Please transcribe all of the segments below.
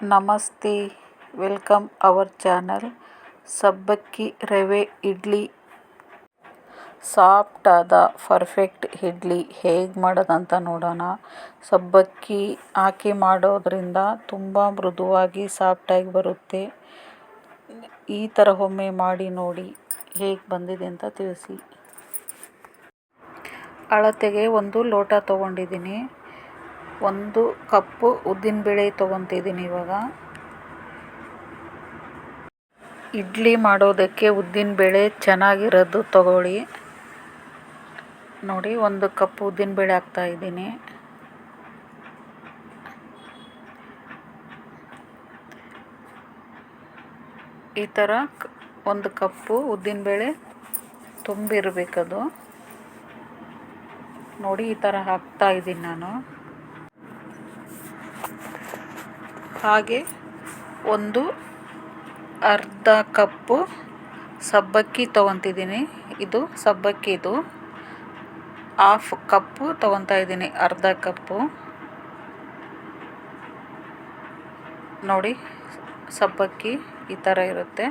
ನಮಸ್ತೆ, welcome our channel ಸಬ್ಬಕ್ಕಿ ರವೆ ಇಡ್ಲಿ. ಸಾಫ್ಟಾದ ಪರ್ಫೆಕ್ಟ್ ಇಡ್ಲಿ ಹೇಗೆ ಮಾಡೋದಂತ ನೋಡೋಣ. ಸಬ್ಬಕ್ಕಿ ಹಾಕಿ ಮಾಡೋದರಿಂದ ತುಂಬ ಮೃದುವಾಗಿ ಸಾಫ್ಟಾಗಿ ಬರುತ್ತೆ. ಈ ಥರ ಒಮ್ಮೆ ಮಾಡಿ ನೋಡಿ ಹೇಗೆ ಬಂದಿದೆ ಅಂತ ತಿಳಿಸಿ. ಅಳತೆಗೆ ಒಂದು ಲೋಟ ತೊಗೊಂಡಿದ್ದೀನಿ. ಒಂದು ಕಪ್ಪು ಉದ್ದಿನಬೇಳೆ ತೊಗೊತಿದ್ದೀನಿ ಇವಾಗ. ಇಡ್ಲಿ ಮಾಡೋದಕ್ಕೆ ಉದ್ದಿನಬೇಳೆ ಚೆನ್ನಾಗಿರೋದು ತಗೊಳ್ಳಿ. ನೋಡಿ, ಒಂದು ಕಪ್ ಉದ್ದಿನಬೇಳೆ ಹಾಕ್ತಾಯಿದ್ದೀನಿ ಈ ಥರ ಒಂದು ಕಪ್ಪು ಉದ್ದಿನಬೇಳೆ ತುಂಬಿರಬೇಕದು. ನೋಡಿ, ಈ ಥರ ಹಾಕ್ತಾ ಇದ್ದೀನಿ ನಾನು. ಹಾಗೆ ಒಂದು ಅರ್ಧ ಕಪ್ಪು ಸಬ್ಬಕ್ಕಿ ತೊಗೊತಿದ್ದೀನಿ. ಇದು ಸಬ್ಬಕ್ಕಿ ಇದು. ಹಾಫ್ ಕಪ್ಪು ತೊಗೊತಾ ಇದ್ದೀನಿ, ಅರ್ಧ ಕಪ್ಪು. ನೋಡಿ, ಸಬ್ಬಕ್ಕಿ ಈ ಥರ ಇರುತ್ತೆ.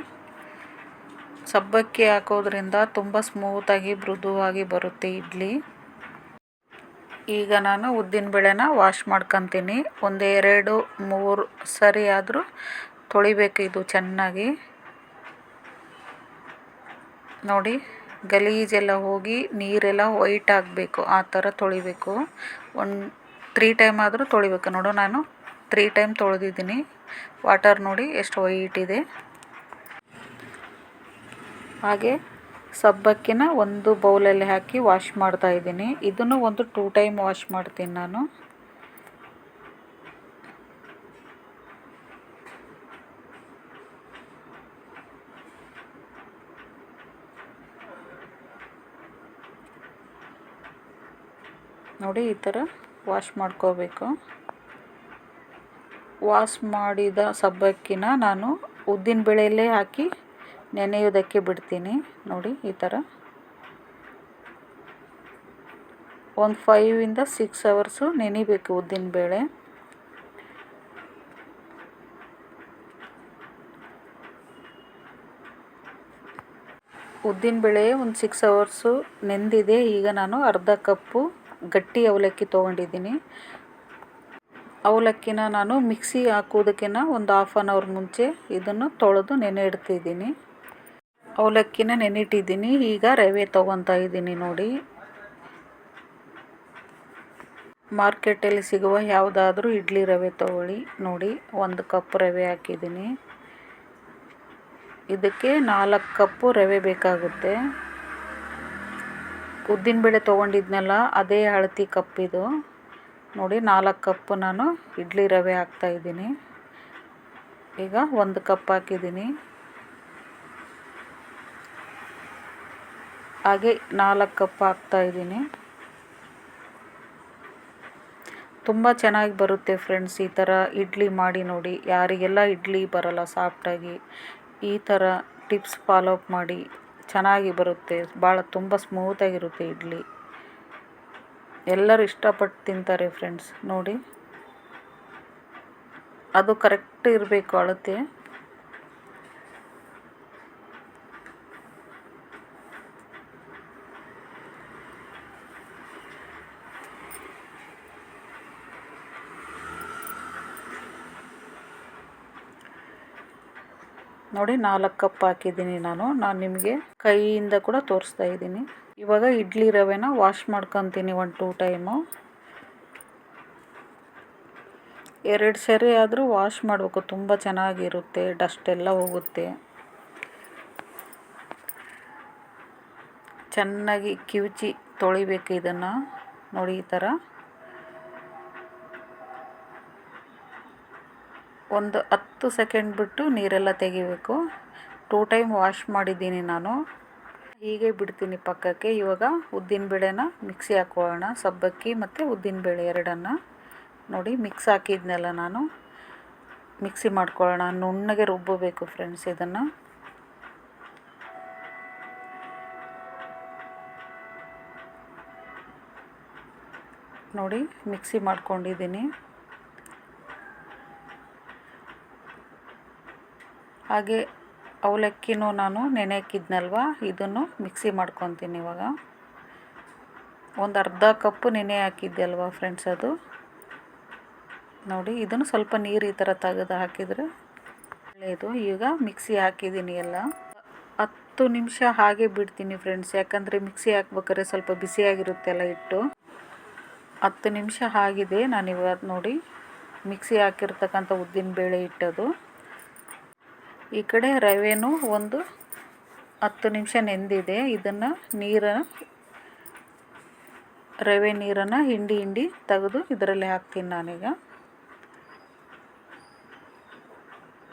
ಸಬ್ಬಕ್ಕಿ ಹಾಕೋದ್ರಿಂದ ತುಂಬ ಸ್ಮೂತಾಗಿ ಮೃದುವಾಗಿ ಬರುತ್ತೆ ಇಡ್ಲಿ. ಈಗ ನಾನು ಉದ್ದಿನ ಬೇಳೆನ ವಾಶ್ ಮಾಡ್ಕೊತೀನಿ. ಎರಡು, ಮೂರು ಸರಿ ಆದರೂ ತೊಳಿಬೇಕು ಇದು ಚೆನ್ನಾಗಿ. ನೋಡಿ, ಗಲೀಜೆಲ್ಲ ಹೋಗಿ ನೀರೆಲ್ಲ ವೈಟ್ ಆಗಬೇಕು, ಆ ಥರ ತೊಳಿಬೇಕು. ಒಂದು ತ್ರೀ ಟೈಮ್ ಆದರೂ ತೊಳಿಬೇಕು. ನೋಡು, ನಾನು ತ್ರೀ ಟೈಮ್ ತೊಳೆದಿದ್ದೀನಿ. ವಾಟರ್ ನೋಡಿ ಎಷ್ಟು ವೈಟ್ ಇದೆ. ಹಾಗೆ ಸಬ್ಬಕ್ಕಿನ ಒಂದು ಬೌಲಲ್ಲಿ ಹಾಕಿ ವಾಶ್ ಮಾಡ್ತಾ ಇದ್ದೀನಿ. ಇದನ್ನು ಒಂದು ಟೂ ಟೈಮ್ ವಾಶ್ ಮಾಡ್ತೀನಿ ನಾನು. ನೋಡಿ, ಈ ಥರ ವಾಶ್ ಮಾಡ್ಕೋಬೇಕು. ವಾಶ್ ಮಾಡಿದ ಸಬ್ಬಕ್ಕಿನ ನಾನು ಉದ್ದಿನ ಬೇಳೆಯಲ್ಲೇ ಹಾಕಿ ನೆನೆಯೋದಕ್ಕೆ ಬಿಡ್ತೀನಿ. ನೋಡಿ, ಈ ಥರ ಒಂದು ಫೈವಿಂದ ಸಿಕ್ಸ್ ಅವರ್ಸು ನೆನಿಬೇಕು ಉದ್ದಿನಬೇಳೆ ಉದ್ದಿನಬೇಳೆ ಒಂದು ಸಿಕ್ಸ್ ಅವರ್ಸು ನೆಂದಿದೆ. ಈಗ ನಾನು ಅರ್ಧ ಕಪ್ಪು ಗಟ್ಟಿ ಅವಲಕ್ಕಿ ತೊಗೊಂಡಿದ್ದೀನಿ. ಅವಲಕ್ಕಿನ ನಾನು ಮಿಕ್ಸಿ ಹಾಕೋದಕ್ಕಿಂತ ಒಂದು ಹಾಫ್ ಆನ್ ಅವರ್ ಮುಂಚೆ ಇದನ್ನು ತೊಳೆದು ನೆನೆ ಇಡ್ತಿದ್ದೀನಿ. ಅವಲಕ್ಕಿನ ನೆನಿಟ್ಟಿದ್ದೀನಿ. ಈಗ ರವೆ ತೊಗೊತಾ ಇದ್ದೀನಿ ನೋಡಿ. ಮಾರ್ಕೆಟಲ್ಲಿ ಸಿಗುವ ಯಾವುದಾದ್ರೂ ಇಡ್ಲಿ ರವೆ ತೊಗೊಳ್ಳಿ ನೋಡಿ. ಒಂದು ಕಪ್ ರವೆ ಹಾಕಿದ್ದೀನಿ. ಇದಕ್ಕೆ ನಾಲ್ಕು ಕಪ್ಪು ರವೆ ಬೇಕಾಗುತ್ತೆ. ಉದ್ದಿನಬೇಳೆ ತೊಗೊಂಡಿದ್ನಲ್ಲ, ಅದೇ ಅಳತಿ ಕಪ್ಪಿದು ನೋಡಿ, ನಾಲ್ಕು ಕಪ್ಪು ನಾನು ಇಡ್ಲಿ ರವೆ ಹಾಕ್ತಾಯಿದ್ದೀನಿ ಈಗ ಒಂದು ಕಪ್ ಹಾಕಿದ್ದೀನಿ. ಹಾಗೆ ನಾಲ್ಕು ಕಪ್ ಹಾಕ್ತಾಯಿದ್ದೀನಿ ತುಂಬ ಚೆನ್ನಾಗಿ ಬರುತ್ತೆ ಫ್ರೆಂಡ್ಸ್ ಈ ಥರ ಇಡ್ಲಿ ಮಾಡಿ ನೋಡಿ. ಯಾರಿಗೆಲ್ಲ ಇಡ್ಲಿ ಬರಲ್ಲ ಸಾಫ್ಟಾಗಿ, ಈ ಥರ ಟಿಪ್ಸ್ ಫಾಲೋ ಅಪ್ ಮಾಡಿ. ಚೆನ್ನಾಗಿ ಬರುತ್ತೆ ಭಾಳ ತುಂಬ ಸ್ಮೂತಾಗಿರುತ್ತೆ ಇಡ್ಲಿ. ಎಲ್ಲರೂ ಇಷ್ಟಪಟ್ಟು ತಿಂತಾರೆ ಫ್ರೆಂಡ್ಸ್ ನೋಡಿ. ಅದು ಕರೆಕ್ಟ್ ಇರಬೇಕು ಅಳತೆ. ನೋಡಿ ನಾಲ್ಕು ಕಪ್ ಹಾಕಿದ್ದೀನಿ ನಾನು. ನಾನು ನಿಮಗೆ ಕೈಯಿಂದ ಕೂಡ ತೋರಿಸ್ತಾ ಇದ್ದೀನಿ. ಇವಾಗ ಇಡ್ಲಿ ರವೆನ ವಾಶ್ ಮಾಡ್ಕೊತೀನಿ ಒಂದು ಟೂ ಟೈಮು ಎರಡು ಸರಿ ಆದರೂ ವಾಶ್ ಮಾಡಬೇಕು. ತುಂಬ ಚೆನ್ನಾಗಿರುತ್ತೆ. ಡಸ್ಟ್ ಎಲ್ಲ ಹೋಗುತ್ತೆ. ಚೆನ್ನಾಗಿ ಕಿವುಚಿ ತೊಳಿಬೇಕು ಇದನ್ನು. ನೋಡಿ ಈ ಥರ ಒಂದು ಹತ್ತು ಸೆಕೆಂಡ್ ಬಿಟ್ಟು ನೀರೆಲ್ಲ ತೆಗಿಬೇಕು. ಟೂ ಟೈಮ್ ವಾಶ್ ಮಾಡಿದ್ದೀನಿ ನಾನು. ಹೀಗೆ ಬಿಡ್ತೀನಿ ಪಕ್ಕಕ್ಕೆ. ಇವಾಗ ಉದ್ದಿನಬೇಳೆನ ಮಿಕ್ಸಿ ಹಾಕೋಣ. ಸಬ್ಬಕ್ಕಿ ಮತ್ತು ಉದ್ದಿನಬೇಳೆ ಎರಡನ್ನು ನೋಡಿ ಮಿಕ್ಸ್ ಹಾಕಿದ್ನೆಲ್ಲ ನಾನು. ಮಿಕ್ಸಿ ಮಾಡ್ಕೊಳ್ಳೋಣ. ನುಣ್ಣಗೆ ರುಬ್ಬಬೇಕು ಫ್ರೆಂಡ್ಸ್ ಇದನ್ನು. ನೋಡಿ ಮಿಕ್ಸಿ ಮಾಡ್ಕೊಂಡಿದ್ದೀನಿ. ಹಾಗೆ ಅವಲಕ್ಕಿನೂ ನಾನು ನೆನೆ ಹಾಕಿದ್ನಲ್ವ ಇದನ್ನು ಮಿಕ್ಸಿ ಮಾಡ್ಕೊತೀನಿ ಇವಾಗ. ಒಂದು ಅರ್ಧ ಕಪ್ಪು ನೆನೆ ಹಾಕಿದ್ದೆ ಅಲ್ವಾ ಫ್ರೆಂಡ್ಸ್ ಅದು? ನೋಡಿ, ಇದನ್ನು ಸ್ವಲ್ಪ ನೀರು ಈ ಥರ ತೆಗೆದು ಹಾಕಿದರೆ ಒಳ್ಳೆಯದು ಈಗ ಮಿಕ್ಸಿ ಹಾಕಿದ್ದೀನಿ ಎಲ್ಲ. ಹತ್ತು ನಿಮಿಷ ಹಾಗೆ ಬಿಡ್ತೀನಿ ಫ್ರೆಂಡ್ಸ್ ಯಾಕಂದರೆ ಮಿಕ್ಸಿ ಹಾಕ್ಬೇಕಾದ್ರೆ ಸ್ವಲ್ಪ ಬಿಸಿಯಾಗಿರುತ್ತೆ ಅಲ್ಲ ಇಟ್ಟು ಹತ್ತು ನಿಮಿಷ ಆಗಿದೆ ನಾನು ಇವಾಗ ನೋಡಿ ಮಿಕ್ಸಿ ಹಾಕಿರ್ತಕ್ಕಂಥ ಉದ್ದಿನ ಬೇಳೆ ಇಟ್ಟದು ಈ ಕಡೆ ರವೆನೂ ಒಂದು ಹತ್ತು ನಿಮಿಷ ನೆಂದಿದೆ. ಇದನ್ನು ನೀರ ರವೆ ನೀರನ್ನು ಹಿಂಡಿ ಹಿಂಡಿ ತೆಗೆದು ಇದರಲ್ಲಿ ಹಾಕ್ತೀನಿ ನಾನೀಗ.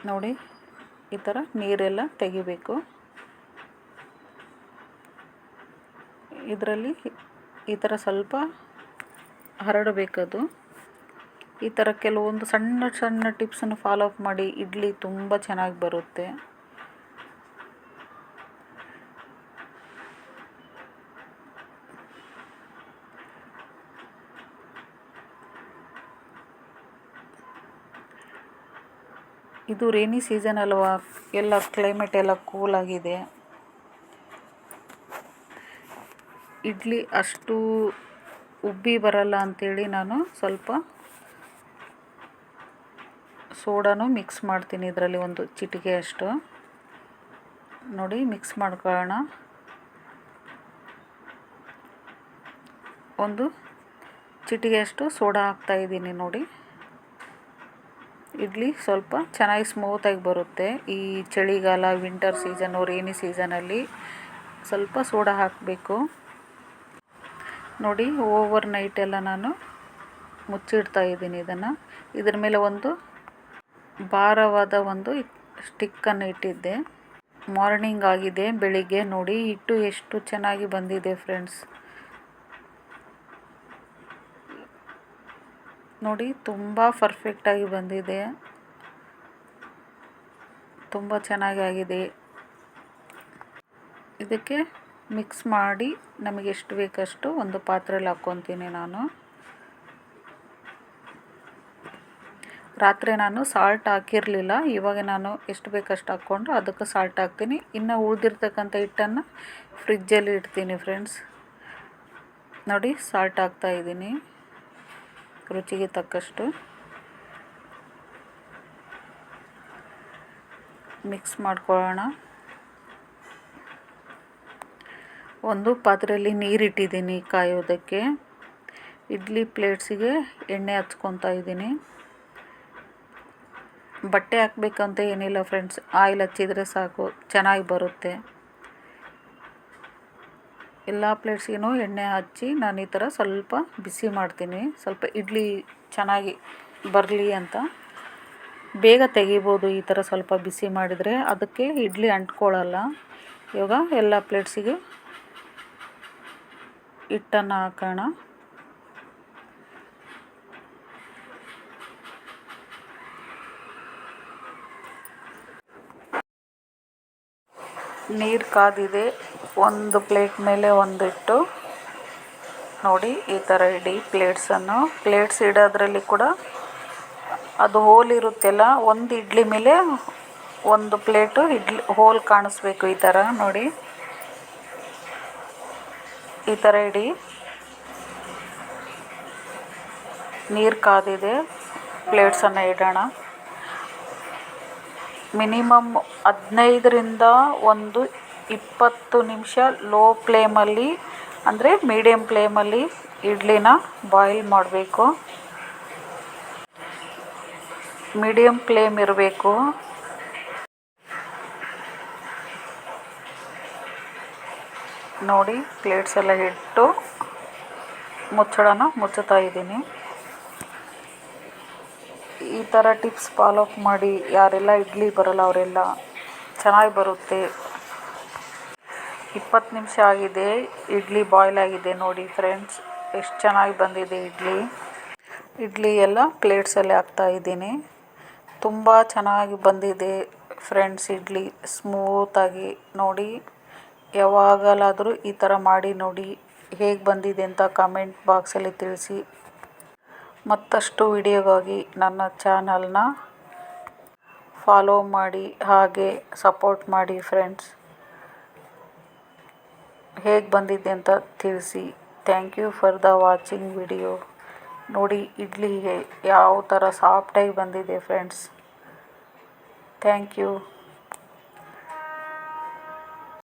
ನೋಡಿ, ಈ ಥರ ನೀರೆಲ್ಲ ತೆಗಿಬೇಕು. ಇದರಲ್ಲಿ ಈ ಥರ ಸ್ವಲ್ಪ ಹರಡಬೇಕದು. ಈ ಥರ ಕೆಲವೊಂದು ಸಣ್ಣ ಸಣ್ಣ ಟಿಪ್ಸನ್ನು ಫಾಲೋ ಅಪ್ ಮಾಡಿ, ಇಡ್ಲಿ ತುಂಬ ಚೆನ್ನಾಗಿ ಬರುತ್ತೆ. ಇದು ರೇನಿ ಸೀಸನ್ ಅಲ್ವಾ, ಎಲ್ಲ ಕ್ಲೈಮೇಟ್ ಎಲ್ಲ ಕೂಲ್ ಆಗಿದೆ. ಇಡ್ಲಿ ಅಷ್ಟು ಉಬ್ಬಿ ಬರಲ್ಲ ಅಂಥೇಳಿ ನಾನು ಸ್ವಲ್ಪ ಸೋಡಾನು ಮಿಕ್ಸ್ ಮಾಡ್ತೀನಿ ಇದರಲ್ಲಿ ಒಂದು ಚಿಟಿಕೆ ಅಷ್ಟು. ನೋಡಿ, ಮಿಕ್ಸ್ ಮಾಡ್ಕೊಳ್ಳೋಣ. ಒಂದು ಚಿಟಿಗೆಯಷ್ಟು ಸೋಡಾ ಹಾಕ್ತಾಯಿದ್ದೀನಿ ನೋಡಿ. ಇಡ್ಲಿ ಸ್ವಲ್ಪ ಚೆನ್ನಾಗಿ ಸ್ಮೂತಾಗಿ ಬರುತ್ತೆ. ಈ ಚಳಿಗಾಲ, ವಿಂಟರ್ ಸೀಸನು ರೇನಿ ಸೀಸನಲ್ಲಿ ಸ್ವಲ್ಪ ಸೋಡಾ ಹಾಕಬೇಕು. ನೋಡಿ ಓವರ್ ನೈಟ್ ಎಲ್ಲ ನಾನು ಮುಚ್ಚಿಡ್ತಾ ಇದ್ದೀನಿ ಇದನ್ನು. ಇದ್ರ ಮೇಲೆ ಒಂದು ಭಾರವಾದ ಒಂದು ಸ್ಟಿಕ್ಕನ್ನು ಇಟ್ಟಿದ್ದೆ. ಮಾರ್ನಿಂಗ್ ಆಗಿದೆ, ಬೆಳಿಗ್ಗೆ ನೋಡಿ. ಇಟ್ಟು ಎಷ್ಟು ಚೆನ್ನಾಗಿ ಬಂದಿದೆ ಫ್ರೆಂಡ್ಸ್. ನೋಡಿ, ತುಂಬ ಪರ್ಫೆಕ್ಟಾಗಿ ಬಂದಿದೆ. ತುಂಬ ಚೆನ್ನಾಗಿ ಆಗಿದೆ. ಇದಕ್ಕೆ ಮಿಕ್ಸ್ ಮಾಡಿ ನಮಗೆ ಎಷ್ಟು ಬೇಕಷ್ಟು ಒಂದು ಪಾತ್ರೆಯಲ್ಲಿ ಹಾಕ್ಕೊತೀನಿ ನಾನು. ರಾತ್ರಿ ನಾನು ಸಾಲ್ಟ್ ಹಾಕಿರಲಿಲ್ಲ. ಇವಾಗ ನಾನು ಎಷ್ಟು ಬೇಕಷ್ಟು ಹಾಕ್ಕೊಂಡು ಅದಕ್ಕೆ ಸಾಲ್ಟ್ ಹಾಕ್ತೀನಿ. ಇನ್ನು ಉಳಿದಿರ್ತಕ್ಕಂಥ ಹಿಟ್ಟನ್ನು ಫ್ರಿಜ್ಜಲ್ಲಿ ಇಡ್ತೀನಿ ಫ್ರೆಂಡ್ಸ್ ನೋಡಿ ಸಾಲ್ಟ್ ಹಾಕ್ತಾ ಇದ್ದೀನಿ. ರುಚಿಗೆ ತಕ್ಕಷ್ಟು. ಮಿಕ್ಸ್ ಮಾಡ್ಕೊಳ್ಳೋಣ. ಒಂದು ಪಾತ್ರೆಯಲ್ಲಿ ನೀರಿಟ್ಟಿದ್ದೀನಿ ಕಾಯೋದಕ್ಕೆ. ಇಡ್ಲಿ ಪ್ಲೇಟ್ಸಿಗೆ ಎಣ್ಣೆ ಹಚ್ಕೊತಾ ಇದ್ದೀನಿ. ಬಟ್ಟೆ ಹಾಕ್ಬೇಕಂತ ಏನಿಲ್ಲ ಫ್ರೆಂಡ್ಸ್ ಆಯಿಲ್ ಹಚ್ಚಿದರೆ ಸಾಕು, ಚೆನ್ನಾಗಿ ಬರುತ್ತೆ. ಎಲ್ಲ ಪ್ಲೇಟ್ಸಿಗೂ ಎಣ್ಣೆ ಹಚ್ಚಿ ನಾನು ಈ ಥರ ಸ್ವಲ್ಪ ಬಿಸಿ ಮಾಡ್ತೀನಿ. ಸ್ವಲ್ಪ ಇಡ್ಲಿ ಚೆನ್ನಾಗಿ ಬರಲಿ ಅಂತ. ಬೇಗ ತೆಗಿಬೋದು ಈ ಥರ ಸ್ವಲ್ಪ ಬಿಸಿ ಮಾಡಿದರೆ. ಅದಕ್ಕೆ ಇಡ್ಲಿ ಅಂಟ್ಕೊಳ್ಳಲ್ಲ ಇವಾಗ ಎಲ್ಲ ಪ್ಲೇಟ್ಸಿಗೆ ಹಿಟ್ಟನ್ನು ಹಾಕೋಣ. ನೀರು ಕಾದಿದೆ. ಒಂದು ಪ್ಲೇಟ್ ಮೇಲೆ ಒಂದಿಟ್ಟು. ನೋಡಿ, ಈ ಥರ ಇಡಿ ಪ್ಲೇಟ್ಸನ್ನು ಪ್ಲೇಟ್ಸ್ ಇಡೋದ್ರಲ್ಲಿ ಕೂಡ ಅದು ಹೋಲ್ ಇರುತ್ತೆಲ್ಲ, ಒಂದು ಇಡ್ಲಿ ಮೇಲೆ ಒಂದು ಪ್ಲೇಟು ಇಡ್ಲಿ ಹೋಲ್ ಕಾಣಿಸ್ಬೇಕು ಈ ಥರ ನೋಡಿ. ಈ ಥರ ಇಡಿ. ನೀರು ಕಾದಿದೆ. ಪ್ಲೇಟ್ಸನ್ನು ಇಡೋಣ. ಮಿನಿಮಮ್ ಹದಿನೈದರಿಂದ ಒಂದು ಇಪ್ಪತ್ತು ನಿಮಿಷ ಲೋ ಫ್ಲೇಮಲ್ಲಿ, ಅಂದರೆ ಮೀಡಿಯಮ್ ಫ್ಲೇಮಲ್ಲಿ ಇಡ್ಲಿನ ಬಾಯ್ಲ್ ಮಾಡಬೇಕು. ಮೀಡಿಯಮ್ ಫ್ಲೇಮ್ ಇರಬೇಕು. ನೋಡಿ ಪ್ಲೇಟ್ಸ್ ಎಲ್ಲ ಇಟ್ಟು ಮುಚ್ಚಳನ ಮುಚ್ಚುತ್ತಾ ಇದ್ದೀನಿ. ಈ ಥರ ಟಿಪ್ಸ್ ಫಾಲೋಅಪ್ ಮಾಡಿ, ಯಾರೆಲ್ಲ ಇಡ್ಲಿ ಬರಲ್ಲ ಅವರೆಲ್ಲ ಚೆನ್ನಾಗಿ ಬರುತ್ತೆ. ಇಪ್ಪತ್ತು ನಿಮಿಷ ಆಗಿದೆ, ಇಡ್ಲಿ ಬಾಯ್ಲ್ ಆಗಿದೆ ನೋಡಿ ಫ್ರೆಂಡ್ಸ್ ಎಷ್ಟು ಚೆನ್ನಾಗಿ ಬಂದಿದೆ ಇಡ್ಲಿ. ಇಡ್ಲಿ ಎಲ್ಲ ಪ್ಲೇಟ್ಸಲ್ಲಿ ಹಾಕ್ತಾ ಇದ್ದೀನಿ. ತುಂಬ ಚೆನ್ನಾಗಿ ಬಂದಿದೆ ಫ್ರೆಂಡ್ಸ್ ಇಡ್ಲಿ. ಸ್ಮೂತಾಗಿ ನೋಡಿ, ಯಾವಾಗಲಾದರೂ ಈ ಥರ ಮಾಡಿ ನೋಡಿ ಹೇಗೆ ಬಂದಿದೆ ಅಂತ ಕಮೆಂಟ್ ಬಾಕ್ಸಲ್ಲಿ ತಿಳಿಸಿ. ಮತ್ತಷ್ಟು ವಿಡಿಯೋಗಾಗಿ ನನ್ನ ಚಾನಲ್ನ ಫಾಲೋ ಮಾಡಿ, ಹಾಗೆ ಸಪೋರ್ಟ್ ಮಾಡಿ ಫ್ರೆಂಡ್ಸ್. ಹೇಗೆ ಬಂದಿದೆ ಅಂತ ತಿಳಿಸಿ. Thank you for the watching video. ನೋಡಿ, ಇಡ್ಲಿಗೆ ಯಾವ ಥರ ಸಾಫ್ಟಾಗಿ ಬಂದಿದೆ ಫ್ರೆಂಡ್ಸ್. Thank you.